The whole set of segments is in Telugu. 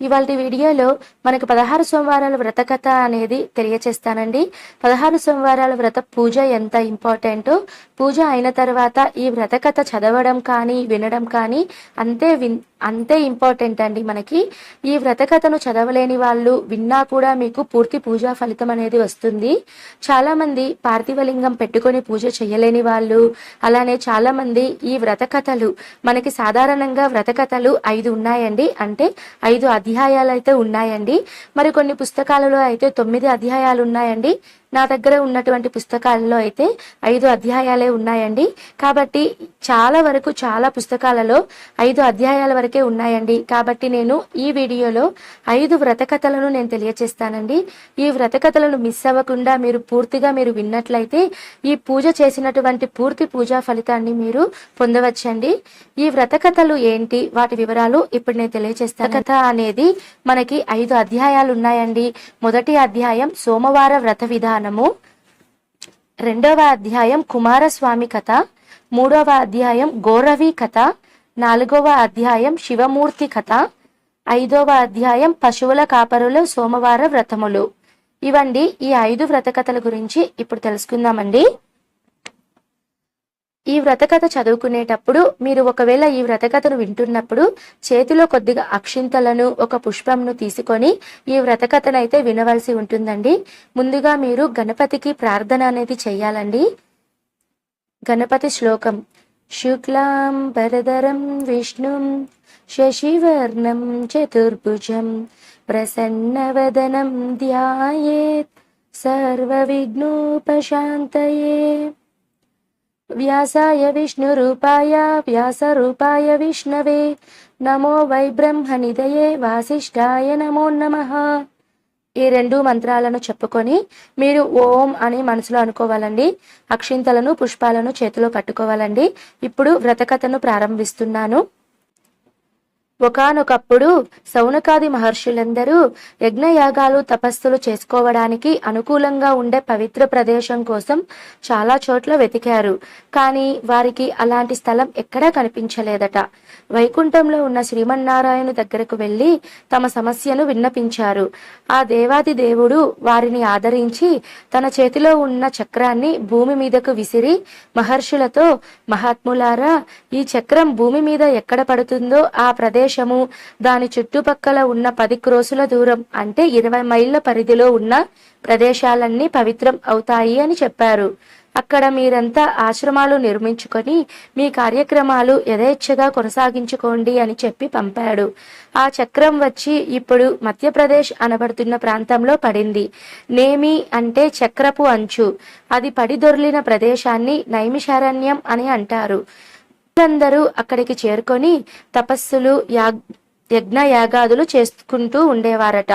ఇవాళ వీడియోలో మనకు పదహారు సోమవారాల వ్రత కథ అనేది తెలియచేస్తానండి. పదహారు సోమవారాల వ్రత పూజ ఎంత ఇంపార్టెంటో? పూజ అయిన తర్వాత ఈ వ్రత కథ చదవడం కానీ వినడం కానీ అంతే విన్ అంతే ఇంపార్టెంట్ అండి మనకి. ఈ వ్రత కథను చదవలేని వాళ్ళు విన్నా కూడా మీకు పూర్తి పూజా ఫలితం అనేది వస్తుంది. చాలామంది పార్థివలింగం పెట్టుకొని పూజ చేయలేని వాళ్ళు అలానే చాలామంది ఈ వ్రత కథలు మనకి సాధారణంగా వ్రత కథలు ఐదు ఉన్నాయండి. అంటే ఐదు అధ్యాయాలు అధ్యాయాలు అయితే ఉన్నాయండి. మరి కొన్ని పుస్తకాలలో అయితే తొమ్మిది అధ్యాయాలు ఉన్నాయండి నా దగ్గర ఉన్నటువంటి పుస్తకాలలో అయితే ఐదు అధ్యాయాలే ఉన్నాయండి. కాబట్టి చాలా వరకు చాలా పుస్తకాలలో ఐదు అధ్యాయాల వరకే ఉన్నాయండి. కాబట్టి నేను ఈ వీడియోలో ఐదు వ్రతకథలను నేను తెలియచేస్తానండి. ఈ వ్రతకథలను మిస్ అవ్వకుండా మీరు పూర్తిగా మీరు విన్నట్లయితే ఈ పూజ చేసినటువంటి పూర్తి పూజా ఫలితాన్ని మీరు పొందవచ్చండి. ఈ వ్రతకథలు ఏంటి? వాటి వివరాలు ఇప్పుడు నేను తెలియచేస్తాను. కథ అనేది మనకి ఐదు అధ్యాయాలు ఉన్నాయండి. మొదటి అధ్యాయం సోమవార వ్రత విధానం. విధానము రెండవ అధ్యాయం కుమారస్వామి కథ. మూడవ అధ్యాయం గోరవి కథ. నాలుగవ అధ్యాయం శివమూర్తి కథ. ఐదవ అధ్యాయం పశువుల కాపరులు సోమవార వ్రతములు. ఇవండి ఈ ఐదు వ్రత కథల గురించి ఇప్పుడు తెలుసుకుందామండి. ఈ వ్రతకథ చదువుకునేటప్పుడు మీరు ఒకవేళ ఈ వ్రతకథను వింటున్నప్పుడు చేతిలో కొద్దిగా అక్షింతలను ఒక పుష్పంను తీసుకొని ఈ వ్రతకథనైతే వినవలసి ఉంటుందండి. ముందుగా మీరు గణపతికి ప్రార్థన అనేది చేయాలండి. గణపతి శ్లోకం. శుక్లాం భరధరం విష్ణుం శశివర్ణం చతుర్భుజం ప్రసన్నవదనం ధ్యాయేత్ సర్వవిఘ్నోపశాంతయే. వ్యాసాయ విష్ణురూపాయ వ్యాసరూపాయ విష్ణవే. నమో వై బ్రహ్మనిదయే వాసిష్ఠాయ నమో నమ. ఈ రెండు మంత్రాలను చెప్పుకొని మీరు ఓం అని మనసులో అనుకోవాలండి. అక్షింతలను పుష్పాలను చేతిలో పట్టుకోవాలండి ఇప్పుడు వ్రతకథను ప్రారంభిస్తున్నాను. ఒకానొకప్పుడు సౌనకాది మహర్షులందరూ యజ్ఞయాగాలు తపస్సులు చేసుకోవడానికి అనుకూలంగా ఉండే పవిత్ర ప్రదేశం కోసం చాలా చోట్ల వెతికారు. కానీ వారికి అలాంటి స్థలం ఎక్కడా కనిపించలేదట. వైకుంఠంలో ఉన్న శ్రీమన్నారాయణ దగ్గరకు వెళ్ళి తమ సమస్యను విన్నపించారు. ఆ దేవాది దేవుడు వారిని ఆదరించి తన చేతిలో ఉన్న చక్రాన్ని భూమి మీదకు విసిరి మహర్షులతో మహాత్ములారా ఈ చక్రం భూమి మీద ఎక్కడ పడుతుందో ఆ ప్రదేశము దాని చుట్టుపక్కల ఉన్న పది క్రోసుల దూరం అంటే ఇరవై మైళ్ళ పరిధిలో ఉన్న ప్రదేశాలన్నీ పవిత్రం అవుతాయి అని చెప్పారు. అక్కడ మీరంతా ఆశ్రమాలు నిర్మించుకొని మీ కార్యక్రమాలు యథేచ్ఛగా కొనసాగించుకోండి అని చెప్పి పంపాడు. ఆ చక్రం వచ్చి ఇప్పుడు మధ్యప్రదేశ్ అనబడుతున్న ప్రాంతంలో పడింది. నేమి అంటే చక్రపు అంచు. అది పడి దొర్లిన ప్రదేశాన్ని నైమిషారణ్యం అని అంటారు. అందరూ అక్కడికి చేరుకొని తపస్సులు యాగ్ యజ్ఞ యాగాదులు చేసుకుంటూ ఉండేవారట.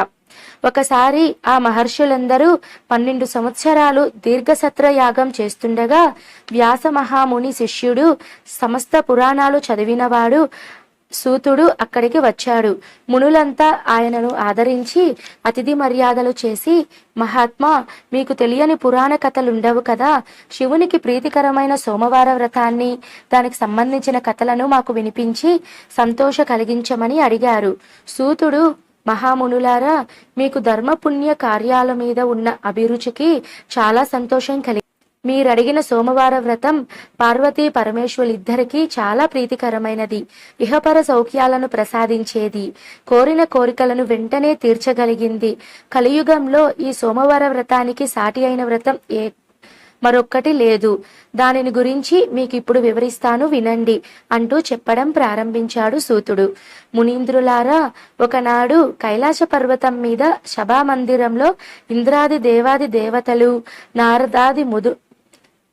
ఒకసారి ఆ మహర్షులందరూ పన్నెండు సంవత్సరాలు దీర్ఘసత్ర యాగం చేస్తుండగా వ్యాస మహాముని శిష్యుడు సమస్త పురాణాలు చదివినవాడు సూతుడు అక్కడికి వచ్చాడు. మునులంతా ఆయనను ఆదరించి అతిథి మర్యాదలు చేసి మహాత్మా మీకు తెలియని పురాణ కథలుండవు కదా. శివునికి ప్రీతికరమైన సోమవార వ్రతాన్ని దానికి సంబంధించిన కథలను మాకు వినిపించి సంతోష కలిగించమని అడిగారు. సూతుడు మహామునులారా మీకు ధర్మపుణ్య కార్యాల మీద ఉన్న అభిరుచికి చాలా సంతోషం కలిగి మీరు అడిగిన సోమవార వ్రతం పార్వతీ పరమేశ్వరులిద్దరికీ చాలా ప్రీతికరమైనది. ఇహపర సౌఖ్యాలను ప్రసాదించేది. కోరిన కోరికలను వెంటనే తీర్చగలిగింది. కలియుగంలో ఈ సోమవార వ్రతానికి సాటి అయిన వ్రతం ఏ మరొక్కటి లేదు. దానిని గురించి మీకు ఇప్పుడు వివరిస్తాను వినండి అంటూ చెప్పడం ప్రారంభించాడు సూతుడు. మునీంద్రులారా ఒకనాడు కైలాస పర్వతం మీద సభామందిరంలో ఇంద్రాది దేవాది దేవతలు నారదాది ముదు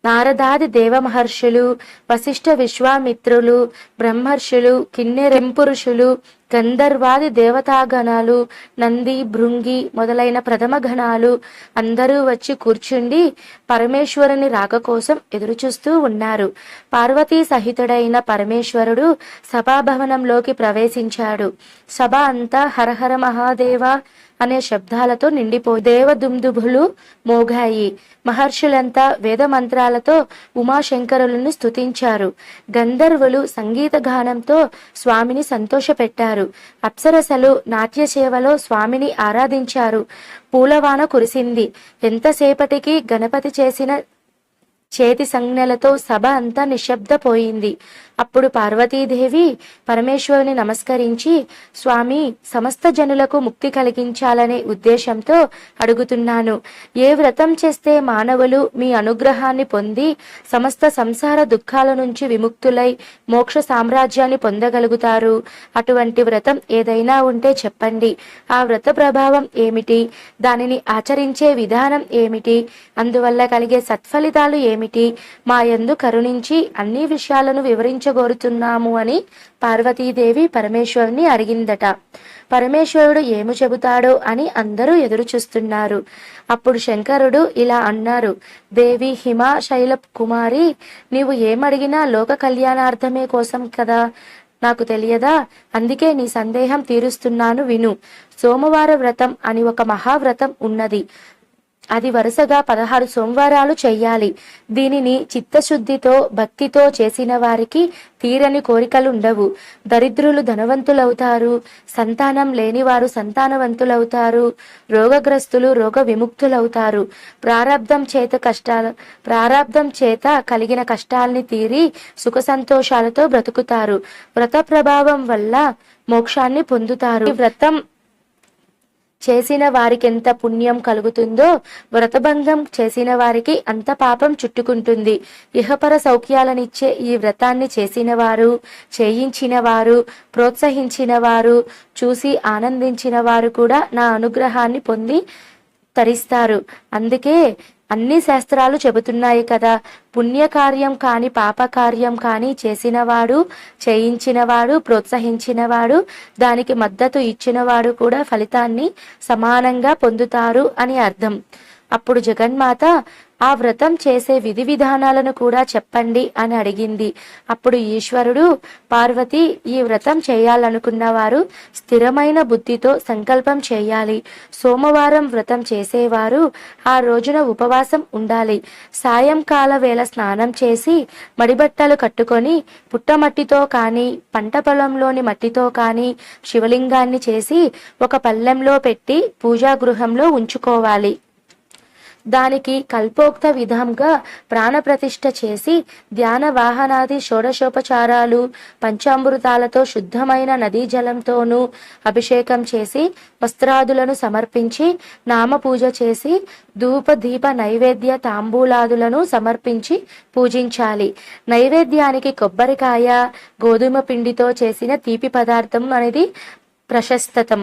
నారదాది దేవమహర్షులు వశిష్ఠ విశ్వామిత్రులు బ్రహ్మర్షులు కిన్నెరెంపురుషులు గంధర్వాది దేవతాగణాలు నంది భృంగి మొదలైన ప్రథమ గణాలు అందరూ వచ్చి కూర్చుండి పరమేశ్వరుని రాక కోసం ఎదురుచూస్తూ ఉన్నారు. పార్వతీ సహితుడైన పరమేశ్వరుడు సభాభవనంలోకి ప్రవేశించాడు. సభ అంతా హరహర మహాదేవ అనే శబ్దాలతో నిండిపో దేవదుందుభులు మోగాయి. మహర్షులంతా వేద మంత్రాలతో ఉమాశంకరులను స్తుతించారు. గంధర్వులు సంగీత గానంతో స్వామిని సంతోషపెట్టారు. అప్సరసలు నాట్య సేవలో స్వామిని ఆరాధించారు. పూలవాన కురిసింది. ఎంతసేపటికి గణపతి చేసిన చేతి సంజ్ఞలతో సభ అంతా నిశ్శబ్దపోయింది. అప్పుడు పార్వతీదేవి పరమేశ్వరుని నమస్కరించి స్వామి సమస్త జనులకు ముక్తి కలిగించాలనే ఉద్దేశంతో అడుగుతున్నాను. ఏ వ్రతం చేస్తే మానవులు మీ అనుగ్రహాన్ని పొంది సమస్త సంసార దుఃఖాల నుంచి విముక్తులై మోక్ష సామ్రాజ్యాన్ని పొందగలుగుతారు? అటువంటి వ్రతం ఏదైనా ఉంటే చెప్పండి. ఆ వ్రత ప్రభావం ఏమిటి? దానిని ఆచరించే విధానం ఏమిటి? అందువల్ల కలిగే సత్ఫలితాలు ఏమిటి? మా యందు కరుణించి అన్ని విషయాలను క్షమించగోరుతున్నాము అని పార్వతీదేవి పరమేశ్వరుని అడిగిందట. పరమేశ్వరుడు ఏమి చెబుతాడో అని అందరూ ఎదురు చూస్తున్నారు అప్పుడు శంకరుడు ఇలా అన్నారు దేవి హిమాశైల కుమారి నీవు ఏమడిగినా లోక కళ్యాణార్థమే కోసం కదా? నాకు తెలియదా? అందుకే నీ సందేహం తీరుస్తున్నాను విను. సోమవార వ్రతం అని ఒక మహావ్రతం ఉన్నది. అది వరుసగా పదహారు సోమవారాలు చెయ్యాలి దీనిని చిత్తశుద్ధితో భక్తితో చేసిన వారికి తీరని కోరికలుండవు. దరిద్రులు ధనవంతులవుతారు. సంతానం లేనివారు సంతానవంతులవుతారు. రోగగ్రస్తులు రోగ విముక్తులవుతారు ప్రారంధం చేత కష్టాల ప్రారంధం చేత కలిగిన కష్టాల్ని తీరి సుఖ సంతోషాలతో బ్రతుకుతారు. వ్రత ప్రభావం వల్ల మోక్షాన్ని పొందుతారు. వ్రతం చేసిన వారికి ఎంత పుణ్యం కలుగుతుందో వ్రతభంగం చేసిన వారికి అంత పాపం చుట్టుకుంటుంది. ఇహపర సౌఖ్యాలనిచ్చే ఈ వ్రతాన్ని చేసిన వారు చేయించిన వారు ప్రోత్సహించిన వారు చూసి ఆనందించిన వారు కూడా నా అనుగ్రహాన్ని పొంది తరిస్తారు. అందుకే అన్ని శాస్త్రాలు చెబుతున్నాయి కదా. పుణ్యకార్యం కాని పాపకార్యం కాని చేసినవాడు చేయించినవాడు ప్రోత్సహించినవాడు దానికి మద్దతు ఇచ్చినవాడు కూడా ఫలితాన్ని సమానంగా పొందుతారు అని అర్థం. అప్పుడు జగన్మాత ఆ వ్రతం చేసే విధి విధానాలను కూడా చెప్పండి అని అడిగింది. అప్పుడు ఈశ్వరుడు పార్వతి ఈ వ్రతం చేయాలనుకున్న వారు స్థిరమైన బుద్ధితో సంకల్పం చేయాలి. సోమవారం వ్రతం చేసేవారు ఆ రోజున ఉపవాసం ఉండాలి. సాయంకాల వేళ స్నానం చేసి మడిబట్టలు కట్టుకొని పుట్టమట్టితో కానీ పంట పొలంలోని మట్టితో కానీ శివలింగాన్ని చేసి ఒక పల్లెంలో పెట్టి పూజా గృహంలో ఉంచుకోవాలి. దానికి కల్పోక్త విధంగా ప్రాణప్రతిష్ఠ చేసి ధ్యాన వాహనాది షోడశోపచారాలు పంచామృతాలతో శుద్ధమైన నదీ జలంతోనూ అభిషేకం చేసి వస్త్రాదులను సమర్పించి నామ పూజ చేసి ధూప దీప నైవేద్య తాంబూలాదులను సమర్పించి పూజించాలి. నైవేద్యానికి కొబ్బరికాయ గోధుమ పిండితో చేసిన తీపి పదార్థం అనేది ప్రశస్తతం.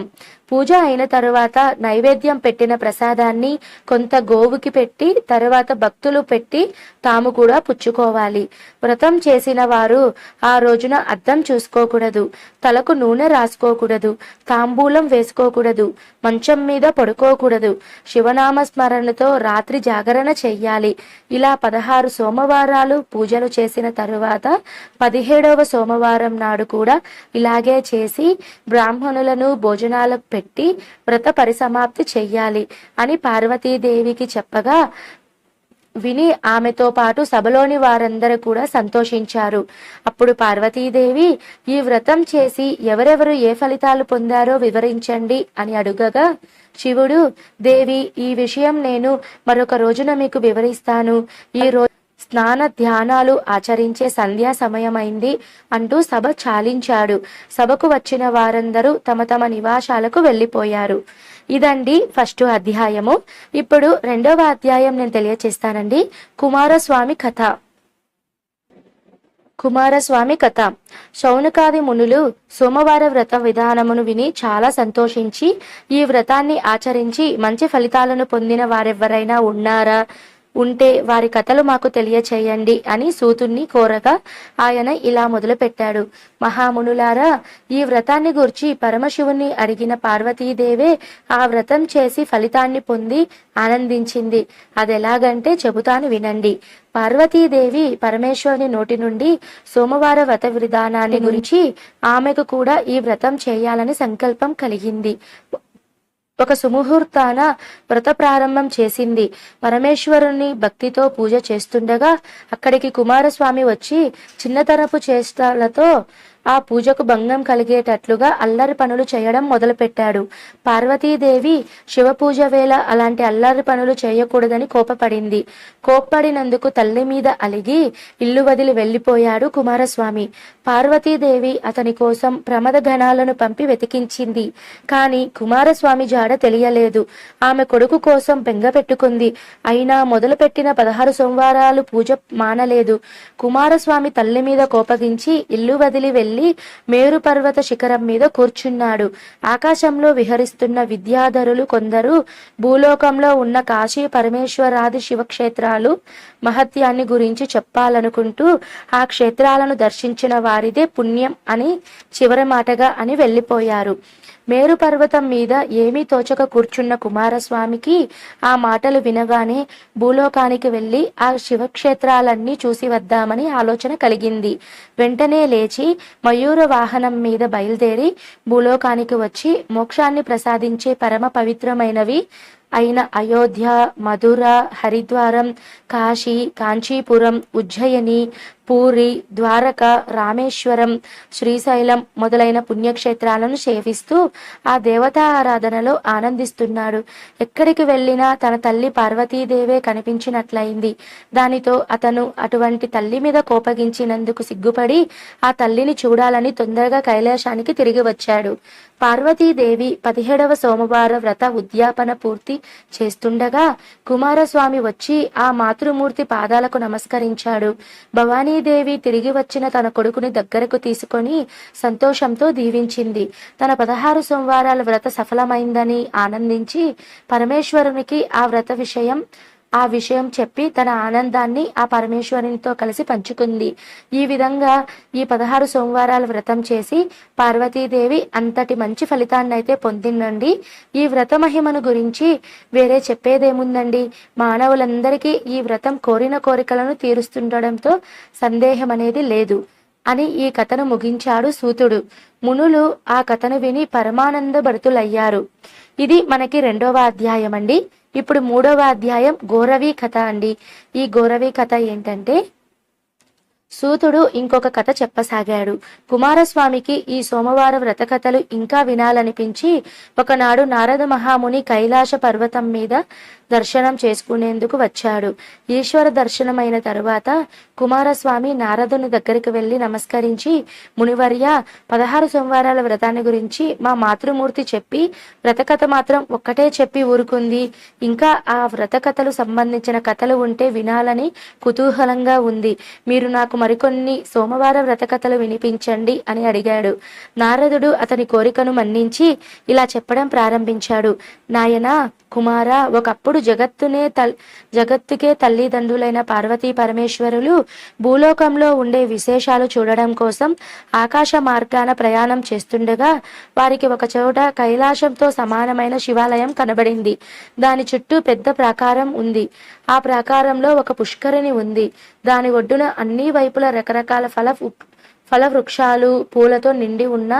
పూజ అయిన తరువాత నైవేద్యం పెట్టిన ప్రసాదాన్ని కొంత గోవుకి పెట్టి తరువాత భక్తులు పెట్టి తాము కూడా పుచ్చుకోవాలి. వ్రతం చేసిన వారు ఆ రోజున అద్దం చూసుకోకూడదు తలకు నూనె రాసుకోకూడదు తాంబూలం వేసుకోకూడదు మంచం మీద పడుకోకూడదు. శివనామ స్మరణతో రాత్రి జాగరణ చెయ్యాలి. ఇలా పదహారు సోమవారాలు పూజలు చేసిన తరువాత పదిహేడవ సోమవారం నాడు కూడా ఇలాగే చేసి బ్రాహ్మణులను భోజనాలకు పెట్టి వ్రత పరిసమాప్తి చెయ్యాలి అని పార్వతీదేవికి చెప్పగా విని ఆమెతో పాటు సభలోని వారందరూ కూడా సంతోషించారు. అప్పుడు పార్వతీదేవి ఈ వ్రతం చేసి ఎవరెవరు ఏ ఫలితాలు పొందారో వివరించండి అని అడుగగా శివుడు దేవి ఈ విషయం నేను మరొక రోజున మీకు వివరిస్తాను. ఈ రోజు స్నాన ధ్యానాలు ఆచరించే సంధ్యా సమయమైంది అంటూ సభ చాలించాడు. సభకు వచ్చిన వారందరూ తమ తమ నివాసాలకు వెళ్ళిపోయారు. ఇదండి ఫస్ట్ అధ్యాయము. ఇప్పుడు రెండవ అధ్యాయం నేను తెలియచేస్తానండి. కుమారస్వామి కథ. కుమారస్వామి కథ. శౌనకాది మునులు సోమవార వ్రత విధానమును విని చాలా సంతోషించి ఈ వ్రతాన్ని ఆచరించి మంచి ఫలితాలను పొందిన వారెవరైనా ఉన్నారా? ఉంటే వారి కథలు మాకు తెలియచేయండి అని సూతుణ్ణి కోరగా ఆయన ఇలా మొదలుపెట్టాడు. మహామునులారా ఈ వ్రతాన్ని గూర్చి పరమశివుని అడిగిన పార్వతీదేవే ఆ వ్రతం చేసి ఫలితాన్ని పొంది ఆనందించింది. అదెలాగంటే చెబుతాను వినండి. పార్వతీదేవి పరమేశ్వరుని నోటి నుండి సోమవార వ్రత విధానాన్ని గురించి ఆమెకు కూడా ఈ వ్రతం చేయాలని సంకల్పం కలిగింది. ఒక సుముహూర్తాన వ్రత ప్రారంభం చేసింది. పరమేశ్వరుని భక్తితో పూజ చేస్తుండగా అక్కడికి కుమారస్వామి వచ్చి చిన్నతనపు చేష్టలతో ఆ పూజకు భంగం కలిగేటట్లుగా అల్లరి పనులు చేయడం మొదలుపెట్టాడు. పార్వతీదేవి శివ పూజ వేళ అలాంటి అల్లరి పనులు చేయకూడదని కోపపడింది. కోప్పడినందుకు తల్లి మీద అలిగి ఇల్లు వదిలి వెళ్ళిపోయాడు కుమారస్వామి. పార్వతీదేవి అతని కోసం ప్రమద ఘనాలను పంపి వెతికించింది. కానీ కుమారస్వామి జాడ తెలియలేదు. ఆమె కొడుకు కోసం బెంగ పెట్టుకుంది. అయినా మొదలుపెట్టిన పదహారు సోమవారాలు పూజ మానలేదు. కుమారస్వామి తల్లి మీద కోపగించి ఇల్లు వదిలి వెళ్ళి మేరు పర్వత శిఖరం మీద కూర్చున్నాడు. ఆకాశంలో విహరిస్తున్న విద్యాధరులు కొందరు భూలోకంలో ఉన్న కాశీ పరమేశ్వరాది శివక్షేత్రాలు మహత్యాన్ని గురించి చెప్పాలనుకుంటూ ఆ క్షేత్రాలను దర్శించిన వారిదే పుణ్యం అని చివరి మాటగా అని వెళ్ళిపోయారు. మేరు పర్వతం మీద ఏమీ తోచక కూర్చున్న కుమారస్వామికి ఆ మాటలు వినగానే భూలోకానికి వెళ్ళి ఆ శివక్షేత్రాలన్నీ చూసి వద్దామని ఆలోచన కలిగింది. వెంటనే లేచి మయూర వాహనం మీద బయలుదేరి భూలోకానికి వచ్చి మోక్షాన్ని ప్రసాదించే పరమ పవిత్రమైనవి అయిన అయోధ్య మధుర హరిద్వారం కాశీ కాంచీపురం ఉజ్జయిని పూరి ద్వారక రామేశ్వరం శ్రీశైలం మొదలైన పుణ్యక్షేత్రాలను సేవిస్తూ ఆ దేవతా ఆరాధనలో ఆనందిస్తున్నాడు. ఎక్కడికి వెళ్ళినా తన తల్లి పార్వతీదేవే కనిపించినట్లయింది. దానితో అతను అటువంటి తల్లి మీద కోపగించినందుకు సిగ్గుపడి ఆ తల్లిని చూడాలని తొందరగా కైలాసానికి తిరిగి వచ్చాడు. పార్వతీదేవి పదిహేడవ సోమవార వ్రత ఉద్యాపన పూర్తి చేస్తుండగా కుమారస్వామి వచ్చి ఆ మాతృమూర్తి పాదాలకు నమస్కరించాడు. భవానీ భవానీదేవి తిరిగి వచ్చిన తన కొడుకుని దగ్గరకు తీసుకొని సంతోషంతో దీవించింది. తన పదహారు సోమవారాల వ్రత సఫలమైందని ఆనందించి పరమేశ్వరునికి ఆ వ్రత విషయం ఆ విషయం చెప్పి తన ఆనందాన్ని ఆ పరమేశ్వరునితో కలిసి పంచుకుంది. ఈ విధంగా ఈ పదహారు సోమవారాలు వ్రతం చేసి పార్వతీదేవి అంతటి మంచి ఫలితాన్ని అయితే పొందిందండి. ఈ వ్రత మహిమను గురించి వేరే చెప్పేదేముందండి? మానవులందరికీ ఈ వ్రతం కోరిన కోరికలను తీరుస్తుండడంతో సందేహం అనేది లేదు అని ఈ కథను ముగించాడు సూతుడు. మునులు ఆ కథను విని పరమానంద భరితులయ్యారు. ఇది మనకి రెండవ అధ్యాయం అండి ఇప్పుడు మూడవ అధ్యాయం గోరవి కథ అండి. ఈ గోరవి కథ ఏంటంటే సూతుడు ఇంకొక కథ చెప్పసాగాడు. కుమారస్వామికి ఈ సోమవార వ్రత కథలు ఇంకా వినాలనిపించి ఒకనాడు నారద మహాముని కైలాస పర్వతం మీద దర్శనం చేసుకునేందుకు వచ్చాడు. ఈశ్వర దర్శనమైన తరువాత కుమారస్వామి నారదుని దగ్గరికి వెళ్ళి నమస్కరించి మునివర్య పదహారు సోమవారాల వ్రతాన్ని గురించి మా మాతృమూర్తి చెప్పి వ్రతకథ మాత్రం ఒక్కటే చెప్పి ఊరుకుంది. ఇంకా ఆ వ్రతకథలు సంబంధించిన కథలు ఉంటే వినాలని కుతూహలంగా ఉంది. మీరు నాకు మరికొన్ని సోమవార వ్రతకథలు వినిపించండి అని అడిగాడు. నారదుడు అతని కోరికను మన్నించి ఇలా చెప్పడం ప్రారంభించాడు. నాయనా కుమార ఒకప్పుడు జగత్తునే తల్ జగత్తుకే తల్లిదండ్రులైన పార్వతీ పరమేశ్వరులు భూలోకంలో ఉండే విశేషాలు చూడడం కోసం ఆకాశ మార్గాన ప్రయాణం చేస్తుండగా వారికి ఒక చోట కైలాసంతో సమానమైన శివాలయం కనబడింది. దాని చుట్టూ పెద్ద ప్రాకారం ఉంది. ఆ ప్రాకారంలో ఒక పుష్కరిణి ఉంది. దాని ఒడ్డున అన్ని వైపుల రకరకాల ఫల ఫల వృక్షాలు పూలతో నిండి ఉన్న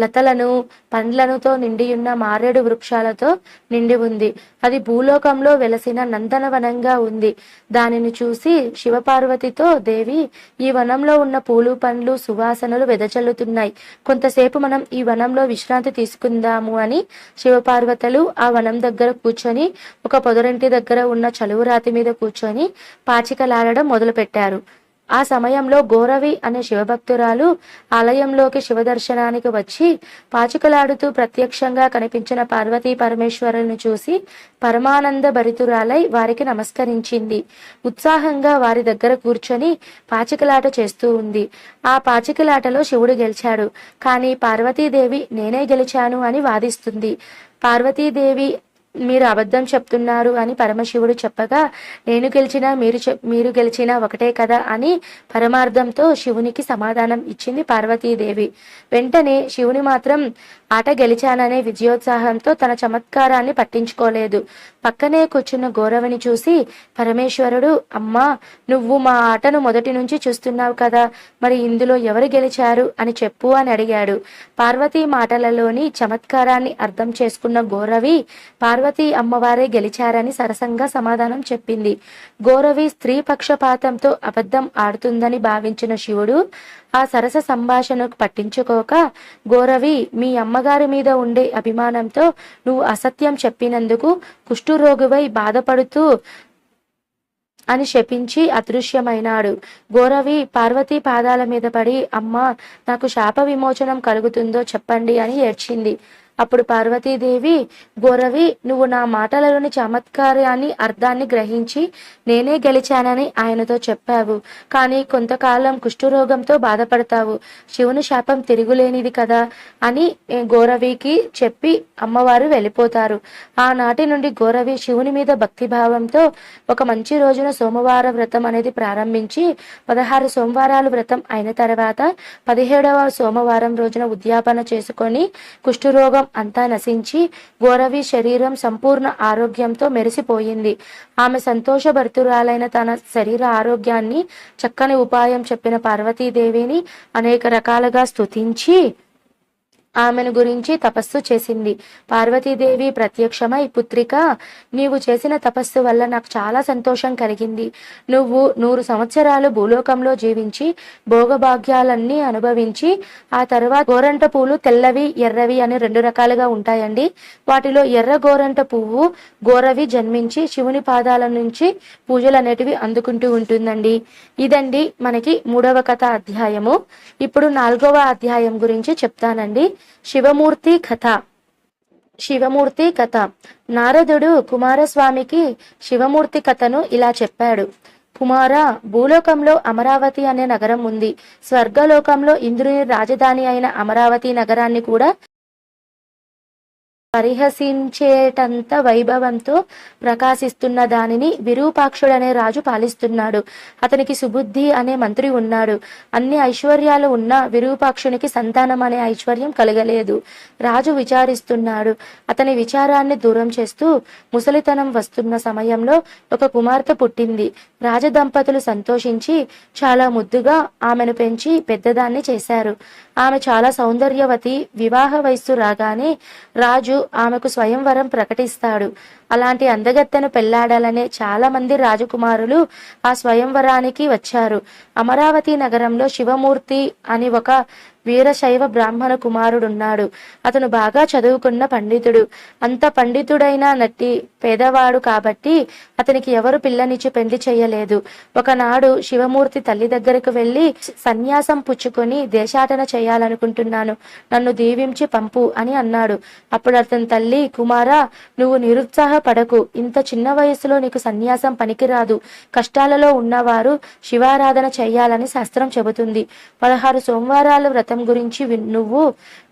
లతలను పండ్లనుతో నిండి ఉన్న మారేడు వృక్షాలతో నిండి ఉంది. అది భూలోకంలో వెలసిన నందనవనంగా ఉంది. దానిని చూసి శివపార్వతితో దేవి ఈ వనంలో ఉన్న పూలు పండ్లు సువాసనలు వెదజల్లుతున్నాయి. కొంతసేపు మనం ఈ వనంలో విశ్రాంతి తీసుకుందాము అని శివపార్వతులు ఆ వనం దగ్గర కూర్చొని ఒక పొదరింటి దగ్గర ఉన్న చలువురాతి మీద కూర్చొని పాచికలాడడం మొదలుపెట్టారు. ఆ సమయంలో గోరవి అనే శివభక్తురాలు ఆలయంలోకి శివదర్శనానికి వచ్చి పాచికలాడుతూ ప్రత్యక్షంగా కనిపించిన పార్వతీ పరమేశ్వరుని చూసి పరమానంద భరితురాలై వారికి నమస్కరించింది. ఉత్సాహంగా వారి దగ్గర కూర్చొని పాచికలాట చేస్తూ ఉంది. ఆ పాచికలాటలో శివుడు గెలిచాడు. కానీ పార్వతీదేవి నేనే గెలిచాను అని వాదిస్తుంది. పార్వతీదేవి మీరు అబద్ధం చెప్తున్నారు అని పరమశివుడు చెప్పగా నేను గెలిచినా మీరు మీరు గెలిచినా ఒకటే కదా అని పరమార్థంతో శివునికి సమాధానం ఇచ్చింది పార్వతీదేవి. వెంటనే శివుని మాత్రం ఆట గెలిచాననే విజయోత్సాహంతో తన చమత్కారాన్ని పట్టించుకోలేదు. పక్కనే కూర్చున్న గౌరవని చూసి పరమేశ్వరుడు అమ్మా నువ్వు మా ఆటను మొదటి నుంచి చూస్తున్నావు కదా మరి ఇందులో ఎవరు గెలిచారు అని చెప్పు అని అడిగాడు. పార్వతీ మాటలలోని చమత్కారాన్ని అర్థం చేసుకున్న గౌరవి పార్వతీ అమ్మవారే గెలిచారని సరసంగా సమాధానం చెప్పింది. గౌరవి స్త్రీ పక్షపాతంతో అబద్ధం ఆడుతుందని భావించిన శివుడు ఆ సరస సంభాషణకు పట్టించుకోక గౌరవి మీ అమ్మగారి మీద ఉండే అభిమానంతో నువ్వు అసత్యం చెప్పినందుకు కుష్ఠురోగువై బాధపడుతూ అని శపించి అదృశ్యమైనాడు. గోరవి పార్వతీ పాదాల మీద పడి అమ్మ నాకు శాప విమోచనం కలుగుతుందో చెప్పండి అని ఏడ్చింది. అప్పుడు పార్వతీదేవి గోరవి నువ్వు నా మాటలలోని చమత్కారాన్ని అర్థాన్ని గ్రహించి నేనే గెలిచానని ఆయనతో చెప్పావు. కానీ కొంతకాలం కుష్ఠరోగంతో బాధపడతావు. శివుని శాపం తిరుగులేనిది కదా అని గోరవికి చెప్పి అమ్మవారు వెళ్ళిపోతారు. ఆనాటి నుండి గోరవి శివుని మీద భక్తిభావంతో ఒక మంచి రోజున సోమవార వ్రతం అనేది ప్రారంభించి పదహారు సోమవారాలు వ్రతం అయిన తర్వాత పదిహేడవ సోమవారం రోజున ఉద్యాపన చేసుకొని కుష్ఠరోగం అంతా నశించి గోరవి శరీరం సంపూర్ణ ఆరోగ్యంతో మెరిసిపోయింది. ఆమె సంతోషభర్తురాలైన తన శరీర ఆరోగ్యాన్ని చక్కని ఉపాయం చెప్పిన పార్వతీదేవిని అనేక రకాలుగా స్తుతించి ఆమెను గురించి తపస్సు చేసింది. పార్వతీదేవి ప్రత్యక్షమై పుత్రిక నీవు చేసిన తపస్సు వల్ల నాకు చాలా సంతోషం కలిగింది. నువ్వు నూరు సంవత్సరాలు భూలోకంలో జీవించి భోగభాగ్యాలన్నీ అనుభవించి ఆ తర్వాత గోరంట పూలు తెల్లవి ఎర్రవి అని రెండు రకాలుగా ఉంటాయండి. వాటిలో ఎర్ర గోరంట పువ్వు గోరవి జన్మించి శివుని పాదాల నుంచి పూజలు అనేటివి అందుకుంటూ ఉంటుందండి. ఇదండి మనకి మూడవ కథ అధ్యాయము. ఇప్పుడు నాలుగవ అధ్యాయం గురించి చెప్తానండి. శివమూర్తి కథ. శివమూర్తి కథ. నారదుడు కుమారస్వామికి శివమూర్తి కథను ఇలా చెప్పాడు. కుమార భూలోకంలో అమరావతి అనే నగరం ఉంది. స్వర్గలోకంలో ఇంద్రుని రాజధాని అయిన అమరావతి నగరాన్ని కూడా పరిహసించేటంత వైభవంతో ప్రకాశిస్తున్న దానిని విరూపాక్షుడనే రాజు పాలిస్తున్నాడు. అతనికి సుబుద్ధి అనే మంత్రి ఉన్నాడు. అన్ని ఐశ్వర్యాలు ఉన్న విరూపాక్షునికి సంతానం అనే ఐశ్వర్యం కలగలేదు. రాజు విచారిస్తున్నాడు. అతని విచారాన్ని దూరం చేస్తూ ముసలితనం వస్తున్న సమయంలో ఒక కుమార్తె పుట్టింది. రాజదంపతులు సంతోషించి చాలా ముద్దుగా ఆమెను పెంచి పెద్దదాన్ని చేశారు. ఆమె చాలా సౌందర్యవతి వివాహ వయస్సు రాగానే రాజు ఆమెకు స్వయంవరం ప్రకటిస్తాడు. అలాంటి అందగత్తెను పెళ్ళాడాలనే చాలా మంది రాజకుమారులు ఆ స్వయంవరానికి వచ్చారు. అమరావతి నగరంలో శివమూర్తి అని ఒక వీరశైవ బ్రాహ్మణ కుమారుడున్నాడు. అతను బాగా చదువుకున్న పండితుడు. అంత పండితుడైన నట్టి పేదవాడు కాబట్టి అతనికి ఎవరు పిల్లనిచ్చి పెళ్ళి చేయలేదు. ఒకనాడు శివమూర్తి తల్లి దగ్గరకు వెళ్ళి సన్యాసం పుచ్చుకొని దేశాటన చేయాలనుకుంటున్నాను. నన్ను దీవించి పంపు అని అన్నాడు. అప్పుడు అతని తల్లి కుమారా నువ్వు పడకు. ఇంత చిన్న వయసులో నీకు సన్యాసం పనికిరాదు. కష్టాలలో ఉన్నవారు శివారాధన చేయాలని శాస్త్రం చెబుతుంది. పదహారు సోమవారాల వ్రతం గురించి నువ్వు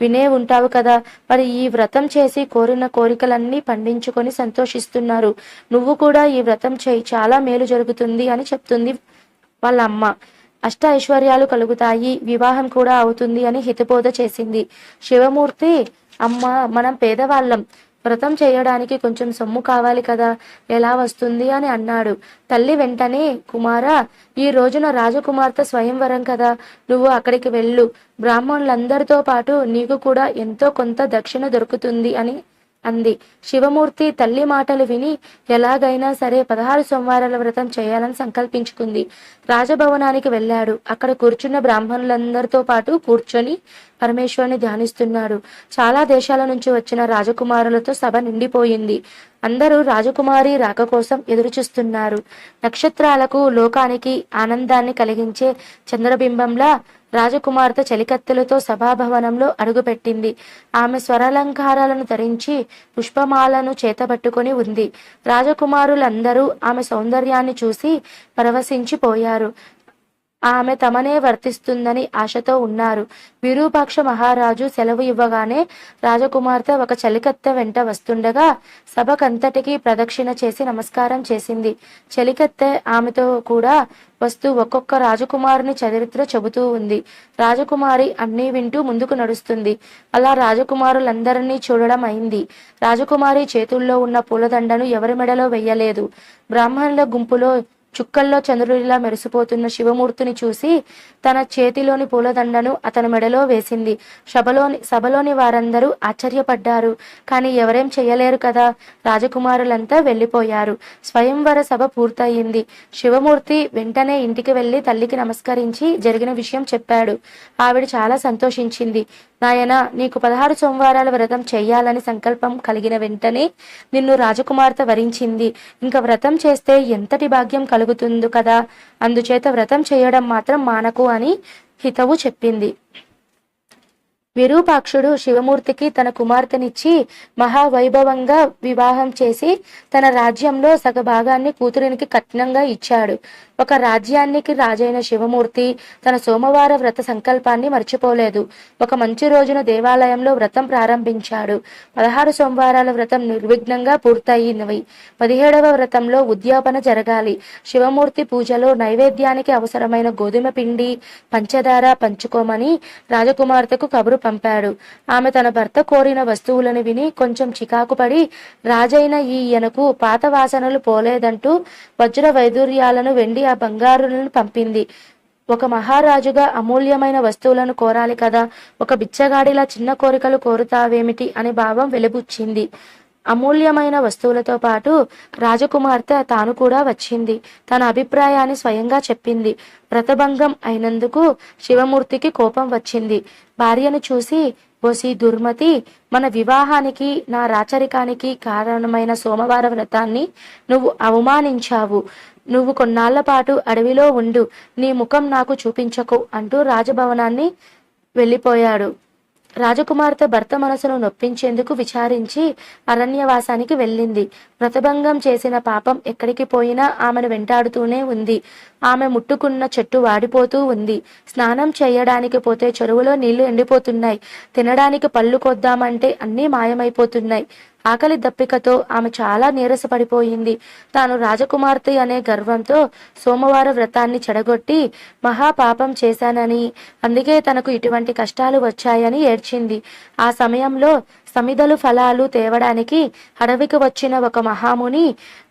వినే ఉంటావు కదా. మరి ఈ వ్రతం చేసి కోరిన కోరికలన్నీ పండించుకొని సంతోషిస్తున్నారు. నువ్వు కూడా ఈ వ్రతం చేయి. చాలా మేలు జరుగుతుంది అని చెప్తుంది వాళ్ళ అమ్మ అష్ట ఐశ్వర్యాలు కలుగుతాయి. వివాహం కూడా అవుతుంది అని హితబోధ చేసింది. శివమూర్తి అమ్మ మనం పేదవాళ్ళం. వ్రతం చేయడానికి కొంచెం సొమ్ము కావాలి కదా ఎలా వస్తుంది అని అన్నాడు. తల్లి వెంటనే కుమారా ఈ రోజున రాజకుమార్తె స్వయంవరం కదా నువ్వు అక్కడికి వెళ్ళు. బ్రాహ్మణులందరితో పాటు నీకు కూడా ఎంతో కొంత దక్షిణ దొరుకుతుంది అని అంది. శివమూర్తి తల్లి మాటలు విని ఎలాగైనా సరే పదహారు సోమవారాల వ్రతం చేయాలని సంకల్పించుకుంది. రాజభవనానికి వెళ్ళాడు. అక్కడ కూర్చున్న బ్రాహ్మణులందరితో పాటు కూర్చొని పరమేశ్వరుని ధ్యానిస్తున్నాడు. చాలా దేశాల నుంచి వచ్చిన రాజకుమారులతో సభ నిండిపోయింది. అందరూ రాజకుమారి రాక కోసం ఎదురుచూస్తున్నారు. నక్షత్రాలకు లోకానికి ఆనందాన్ని కలిగించే చంద్రబింబంలా రాజకుమార్తె చలికత్తెలతో సభాభవనంలో అడుగుపెట్టింది. ఆమె స్వరాలంకారాలను ధరించి పుష్పమాలను చేతబట్టుకొని ఉంది. రాజకుమారులందరూ ఆమె సౌందర్యాన్ని చూసి పరవశించిపోయారు. ఆమె తమనే వర్తిస్తుందని ఆశతో ఉన్నారు. విరూపాక్ష మహారాజు సెలవు ఇవ్వగానే రాజకుమార్తె ఒక చలికత్తె వెంట వస్తుండగా సభకంతటికీ ప్రదక్షిణ చేసి నమస్కారం చేసింది. చలికత్తె ఆమెతో కూడా వస్తూ ఒక్కొక్క రాజకుమారుని చరిత్ర చెబుతూ ఉంది. రాజకుమారి అన్నీ వింటూ ముందుకు నడుస్తుంది. అలా రాజకుమారులందరినీ చూడడం అయింది. రాజకుమారి చేతుల్లో ఉన్న పూలదండను ఎవరి మెడలో వెయ్యలేదు. బ్రాహ్మణుల గుంపులో చుక్కల్లో చంద్రుడిలా మెరిసిపోతున్న శివమూర్తిని చూసి తన చేతిలోని పూలదండను అతని మెడలో వేసింది. సభలోని సభలోని వారందరూ ఆశ్చర్యపడ్డారు. కానీ ఎవరేం చేయలేరు కదా. రాజకుమారులంతా వెళ్ళిపోయారు. స్వయంవర సభ పూర్తయింది. శివమూర్తి వెంటనే ఇంటికి వెళ్ళి తల్లికి నమస్కరించి జరిగిన విషయం చెప్పాడు. ఆవిడ చాలా సంతోషించింది. నాయన నీకు పదహారు సోమవారాల వ్రతం చేయాలని సంకల్పం కలిగిన వెంటనే నిన్ను రాజకుమార్తె వరించింది. ఇంకా వ్రతం చేస్తే ఎంతటి భాగ్యం కలుగుతుంది కదా. అందుచేత వ్రతం చేయడం మాత్రం మానకు అని హితవు చెప్పింది. విరూపాక్షుడు శివమూర్తికి తన కుమార్తెనిచ్చి మహావైభవంగా వివాహం చేసి తన రాజ్యంలో సగభాగాన్ని కూతురికి కట్నంగా ఇచ్చాడు. ఒక రాజ్యానికి రాజైన శివమూర్తి తన సోమవార వ్రత సంకల్పాన్ని మర్చిపోలేదు. ఒక మంచి రోజున దేవాలయంలో వ్రతం ప్రారంభించాడు. పదహారు సోమవారాల వ్రతం నిర్విఘ్నంగా పూర్తయినవి. పదిహేడవ వ్రతంలో ఉద్యాపన జరగాలి. శివమూర్తి పూజలో నైవేద్యానికి అవసరమైన గోధుమ పిండి పంచదార పంచుకోమని రాజకుమార్తెకు కబురు పంపాడు. ఆమె తన భర్త కోరిన వస్తువులను విని కొంచెం చికాకు పడి రాజైన ఈయనకు పాత వాసనలు పోలేదంటూ వజ్ర వైదూర్యాలను వెండి ఆ బంగారులను పంపింది. ఒక మహారాజుగా అమూల్యమైన వస్తువులను కోరాలి కదా. ఒక బిచ్చగాడిలా చిన్న కోరికలు కోరుతావేమిటి అనే భావం వెలుబుచ్చింది. అమూల్యమైన వస్తువులతో పాటు రాజకుమార్తె తాను కూడా వచ్చింది. తన అభిప్రాయాన్ని స్వయంగా చెప్పింది. వ్రతభంగం అయినందుకు శివమూర్తికి కోపం వచ్చింది. భార్యను చూసి బోసి దుర్మతి మన వివాహానికి నా రాచరికానికి కారణమైన సోమవార వ్రతాన్ని నువ్వు అవమానించావు. నువ్వు కొన్నాళ్ళ పాటు అడవిలో ఉండు నీ ముఖం నాకు చూపించకు అంటూ రాజభవనాన్ని వెళ్ళిపోయాడు. రాజకుమార్తె భర్త మనసును నొప్పించేందుకు విచారించి అరణ్యవాసానికి వెళ్ళింది. వ్రతభంగం చేసిన పాపం ఎక్కడికి పోయినా ఆమెను వెంటాడుతూనే ఉంది. ఆమె ముట్టుకున్న చెట్టు వాడిపోతూ ఉంది. స్నానం చేయడానికి పోతే చెరువులో నీళ్ళు ఎండిపోతున్నాయి. తినడానికి పళ్ళు కొద్దామంటే అన్నీ మాయమైపోతున్నాయి. ఆకలి దప్పికతో ఆమె చాలా నీరసపడిపోయింది. తాను రాజకుమార్తె అనే గర్వంతో సోమవార వ్రతాన్ని చెడగొట్టి మహాపాపం చేశానని అందుకే తనకు ఇటువంటి కష్టాలు వచ్చాయని ఏడ్చింది. ఆ సమయంలో సమిదలు ఫలాలు తేవడానికి అడవికి వచ్చిన ఒక మహాముని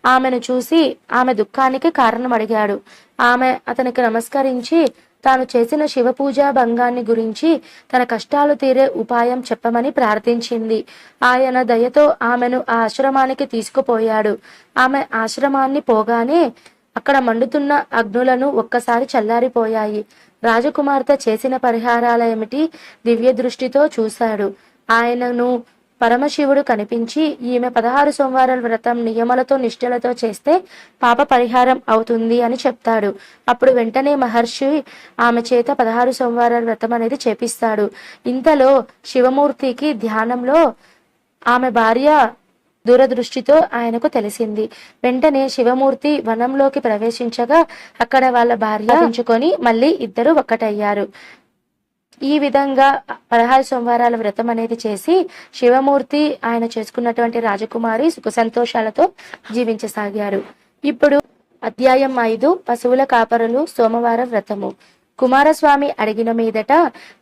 ఆమెను చూసి ఆమె దుఃఖానికి కారణం అడిగాడు ఆమె అతనికి నమస్కరించి తాను చేసిన శివ పూజా భంగాన్ని గురించి తన కష్టాలు తీరే ఉపాయం చెప్పమని ప్రార్థించింది. ఆయన దయతో ఆమెను ఆ ఆశ్రమానికి తీసుకుపోయాడు. ఆమె ఆశ్రమాన్ని పోగానే అక్కడ మండుతున్న అగ్నులను ఒక్కసారి చల్లారిపోయాయి. రాజకుమార్తె చేసిన పరిహారాలేమిటి దివ్య దృష్టితో చూశాడు. ఆయనను పరమశివుడు కనిపించి ఈమె పదహారు సోమవారాల వ్రతం నియమాలతో నిష్ఠలతో చేస్తే పాప పరిహారం అవుతుంది అని చెప్తాడు. అప్పుడు వెంటనే మహర్షి ఆమె చేత పదహారు సోమవారాల వ్రతం అనేది చేపిస్తాడు. ఇంతలో శివమూర్తికి ధ్యానంలో ఆమె భార్య దూరదృష్టితో ఆయనకు తెలిసింది. వెంటనే శివమూర్తి వనంలోకి ప్రవేశించగా అక్కడ వాళ్ళ భార్య ఉంచుకొని మళ్ళీ ఇద్దరు ఒక్కటయ్యారు. ఈ విధంగా పదహారు సోమవారాల వ్రతం అనేది చేసి శివమూర్తి ఆయన చేసుకున్నటువంటి రాజకుమారి సుఖ సంతోషాలతో జీవించసాగారు. ఇప్పుడు అధ్యాయం ఐదు పశువుల కాపరులు సోమవార వ్రతము. కుమారస్వామి అడిగిన మీదట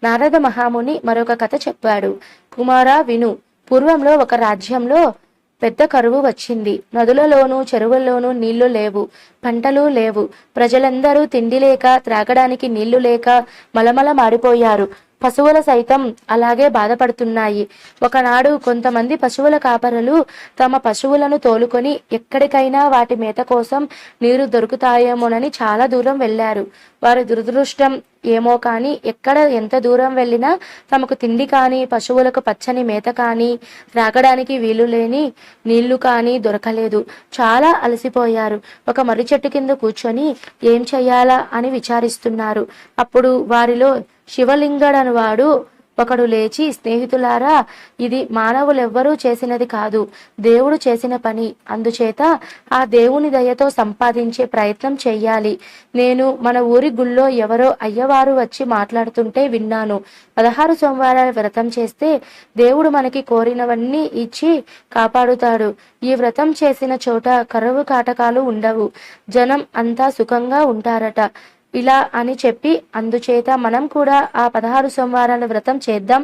నారద మహాముని మరొక కథ చెప్పాడు. కుమార విను పూర్వంలో ఒక రాజ్యంలో పెద్ద కరువు వచ్చింది. నదులలోనూ చెరువుల్లోనూ నీళ్ళు లేవు పంటలు లేవు. ప్రజలందరూ తిండి లేక త్రాగడానికి నీళ్ళు లేక మలమల మారిపోయారు పశువుల సైతం అలాగే బాధపడుతున్నాయి. ఒకనాడు కొంతమంది పశువుల కాపరులు తమ పశువులను తోలుకొని ఎక్కడికైనా వాటి మేత కోసం నీరు దొరుకుతాయేమోనని చాలా దూరం వెళ్ళారు. వారి దురదృష్టం ఏమో కానీ ఎక్కడ ఎంత దూరం వెళ్ళినా తమకు తిండి కానీ పశువులకు పచ్చని మేత కానీ త్రాగడానికి వీలు లేని నీళ్ళు కానీ దొరకలేదు. చాలా అలసిపోయారు. ఒక మర్రి చెట్టు కింద కూర్చొని ఏం చెయ్యాలా అని విచారిస్తున్నారు. అప్పుడు వారిలో శివలింగడను వాడు ఒకడు లేచి స్నేహితులారా ఇది మానవులెవ్వరూ చేసినది కాదు. దేవుడు చేసిన పని. అందుచేత ఆ దేవుని దయతో సంపాదించే ప్రయత్నం చెయ్యాలి. నేను మన ఊరి గుళ్ళో ఎవరో అయ్యవారు వచ్చి మాట్లాడుతుంటే విన్నాను. పదహారు సోమవారాలు వ్రతం చేస్తే దేవుడు మనకి కోరినవన్నీ ఇచ్చి కాపాడుతాడు. ఈ వ్రతం చేసిన చోట కరువు కాటకాలు ఉండవు. జనం అంతా సుఖంగా ఉంటారట. ఇలా అని చెప్పి అందుచేత మనం కూడా ఆ పదహారు సోమవారాల వ్రతం చేద్దాం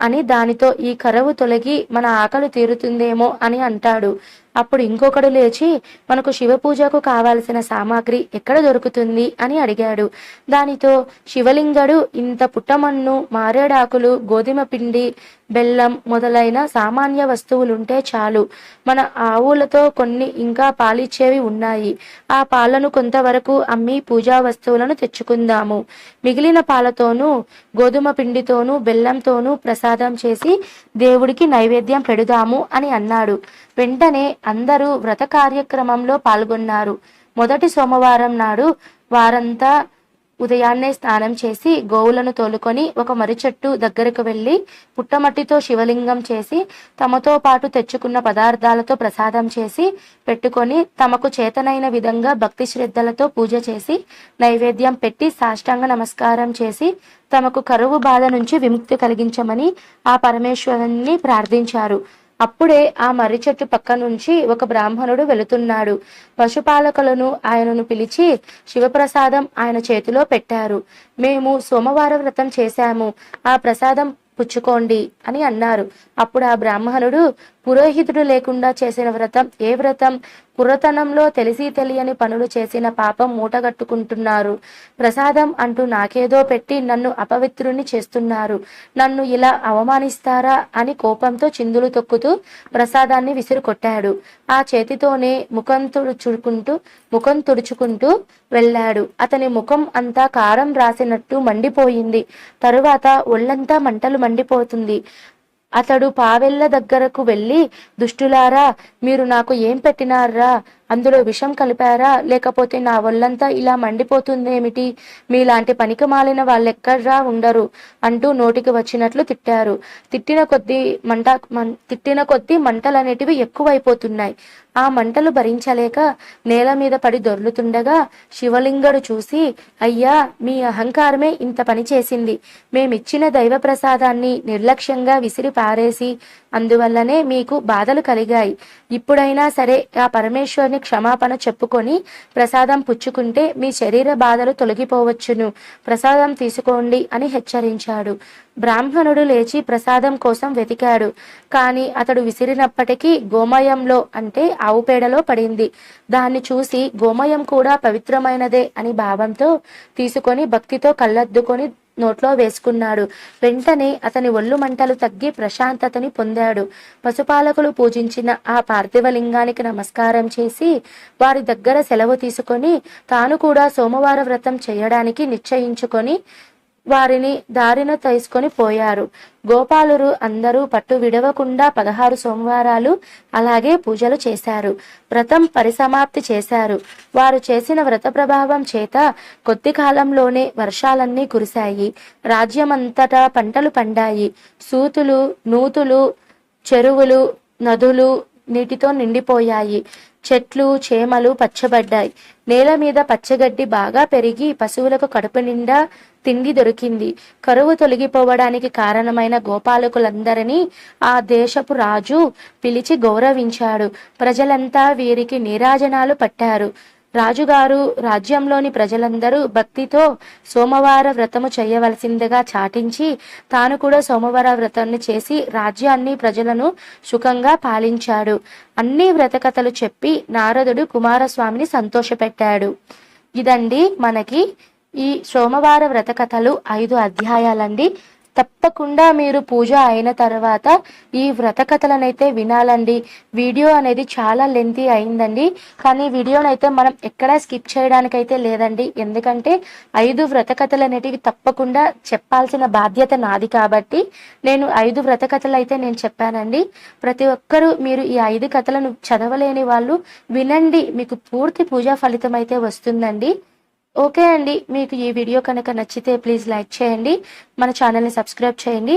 అని దానితో ఈ కరవు తొలగి మన ఆకలి తీరుతుందేమో అని అంటాడు. అప్పుడు ఇంకొకడు లేచి మనకు శివ పూజకు కావాల్సిన సామాగ్రి ఎక్కడ దొరుకుతుంది? అని అడిగాడు. దానితో శివలింగడు ఇంత పుట్టమన్ను మారేడాకులు గోధుమ పిండి బెల్లం మొదలైన సామాన్య వస్తువులుంటే చాలు. మన ఆవులతో కొన్ని ఇంకా పాలిచ్చేవి ఉన్నాయి. ఆ పాలను కొంతవరకు అమ్మి పూజా వస్తువులను తెచ్చుకుందాము. మిగిలిన పాలతోనూ గోధుమ పిండితోనూ బెల్లంతోనూ ప్రసాదం చేసి దేవుడికి నైవేద్యం పెడుదాము అని అన్నాడు. వెంటనే అందరూ వ్రత కార్యక్రమంలో పాల్గొన్నారు. మొదటి సోమవారం నాడు వారంతా ఉదయాన్నే స్నానం చేసి గోవులను తోలుకొని ఒక మర్రి చెట్టు దగ్గరకు వెళ్ళి పుట్టమట్టితో శివలింగం చేసి తమతో పాటు తెచ్చుకున్న పదార్థాలతో ప్రసాదం చేసి పెట్టుకొని తమకు చేతనైన విధంగా భక్తి శ్రద్ధలతో పూజ చేసి నైవేద్యం పెట్టి సాష్టాంగ నమస్కారం చేసి తమకు కరువు బాధ నుంచి విముక్తి కలిగించమని ఆ పరమేశ్వరుని ప్రార్థించారు. అప్పుడే ఆ మర్రి చెట్టు పక్క నుంచి ఒక బ్రాహ్మణుడు వెళుతున్నాడు. పశుపాలకులను ఆయనను పిలిచి శివప్రసాదం ఆయన చేతిలో పెట్టారు. మేము సోమవార వ్రతం చేశాము. ఆ ప్రసాదం పుచ్చుకోండి అని అన్నారు. అప్పుడు ఆ బ్రాహ్మణుడు పురోహితుడు లేకుండా చేసిన వ్రతం ఏ వ్రతం? కుర్రతనంలో తెలిసి తెలియని పనులు చేసిన పాపం మూటగట్టుకుంటున్నారు. ప్రసాదం అంటూ నాకేదో పెట్టి నన్ను అపవిత్రుని చేస్తున్నారు. నన్ను ఇలా అవమానిస్తారా అని కోపంతో చిందులు తొక్కుతూ ప్రసాదాన్ని విసిరుకొట్టాడు. ఆ చేతితోనే ముఖం తుడుచుకుంటూ ముఖం తుడుచుకుంటూ వెళ్ళాడు. అతని ముఖం అంతా కారం రాసినట్టు మండిపోయింది. తరువాత ఒళ్ళంతా మంటలు మండిపోతుంది. అతడు పావెళ్ళ దగ్గరకు వెళ్ళి దుష్టులారా మీరు నాకు ఏం పెట్టినారా అందులో విషం కలిపారా? లేకపోతే నా ఒళ్ళంతా ఇలా మండిపోతుందేమిటి? మీలాంటి పనికి మాలిన వాళ్ళెక్కడ్రా ఉండరు అంటూ నోటికి వచ్చినట్లు తిట్టారు. తిట్టిన కొద్దీ మంట తిట్టిన కొద్దీ మంటలనేటివి ఎక్కువైపోతున్నాయి. ఆ మంటలు భరించలేక నేల మీద పడి దొర్లుతుండగా శివలింగడు చూసి అయ్యా మీ అహంకారమే ఇంత పని చేసింది. మేమిచ్చిన దైవ ప్రసాదాన్ని నిర్లక్ష్యంగా విసిరి పారేసి అందువల్లనే మీకు బాధలు కలిగాయి. ఇప్పుడైనా సరే ఆ పరమేశ్వరుని క్షమాపణ చెప్పుకొని ప్రసాదం పుచ్చుకుంటే మీ శరీర బాధలు తొలగిపోవచ్చును. ప్రసాదం తీసుకోండి అని హెచ్చరించాడు. బ్రాహ్మణుడు లేచి ప్రసాదం కోసం వెతికాడు. కానీ అతడు విసిరినప్పటికీ గోమయంలో అంటే ఆవు పేడలో పడింది. దాన్ని చూసి గోమయం కూడా పవిత్రమైనదే అని భావంతో తీసుకొని భక్తితో కళ్ళద్దుకొని నోట్లో వేసుకున్నాడు. వెంటనే అతని ఒళ్ళు మంటలు తగ్గి ప్రశాంతతని పొందాడు. పశుపాలకులు పూజించిన ఆ పార్థివలింగానికి నమస్కారం చేసి వారి దగ్గర సెలవు తీసుకొని తాను కూడా సోమవార వ్రతం చేయడానికి నిశ్చయించుకొని వారిని దారిన తీసుకొని పోయారు. గోపాలురు అందరూ పట్టు విడవకుండా పదహారు సోమవారాలు అలాగే పూజలు చేశారు. వ్రతం పరిసమాప్తి చేశారు. వారు చేసిన వ్రత ప్రభావం చేత కొద్ది కాలంలోనే వర్షాలన్నీ కురిశాయి. రాజ్యమంతటా పంటలు పండాయి. సూతులు నూతులు చెరువులు నదులు నీటితో నిండిపోయాయి. చెట్లు చేమలు పచ్చబడ్డాయి. నేల మీద పచ్చగడ్డి బాగా పెరిగి పశువులకు కడుపు నిండా తిండి దొరికింది. కరువు తొలగిపోవడానికి కారణమైన గోపాలకులందరినీ ఆ దేశపు రాజు పిలిచి గౌరవించాడు. ప్రజలంతా వీరికి నీరాజనాలు పట్టారు. రాజుగారు రాజ్యంలోని ప్రజలందరూ భక్తితో సోమవార వ్రతము చేయవలసిందిగా చాటించి తాను కూడా సోమవార వ్రతాన్ని చేసి రాజ్యాన్ని ప్రజలను సుఖంగా పాలించాడు. అన్ని వ్రతకథలు చెప్పి నారదుడు కుమారస్వామిని సంతోషపెట్టాడు. ఇదండి మనకి ఈ సోమవార వ్రతకథలు ఐదు అధ్యాయాలండి. తప్పకుండా మీరు పూజ అయిన తర్వాత ఈ వ్రత కథలనైతే వినాలండి. వీడియో అనేది చాలా లెంతీ అయిందండి. కానీ వీడియోనైతే మనం ఎక్కడా స్కిప్ చేయడానికైతే లేదండి. ఎందుకంటే ఐదు వ్రత కథలు అనేటివి తప్పకుండా చెప్పాల్సిన బాధ్యత నాది కాబట్టి నేను ఐదు వ్రత కథలు అయితే నేను చెప్పానండి. ప్రతి ఒక్కరూ మీరు ఈ ఐదు కథలను చదవలేని వాళ్ళు వినండి. మీకు పూర్తి పూజా ఫలితం అయితే వస్తుందండి. ఓకే అండి. మీకు ఈ వీడియో కనుక నచ్చితే ప్లీజ్ లైక్ చేయండి. మన ఛానల్ని సబ్స్క్రైబ్ చేయండి.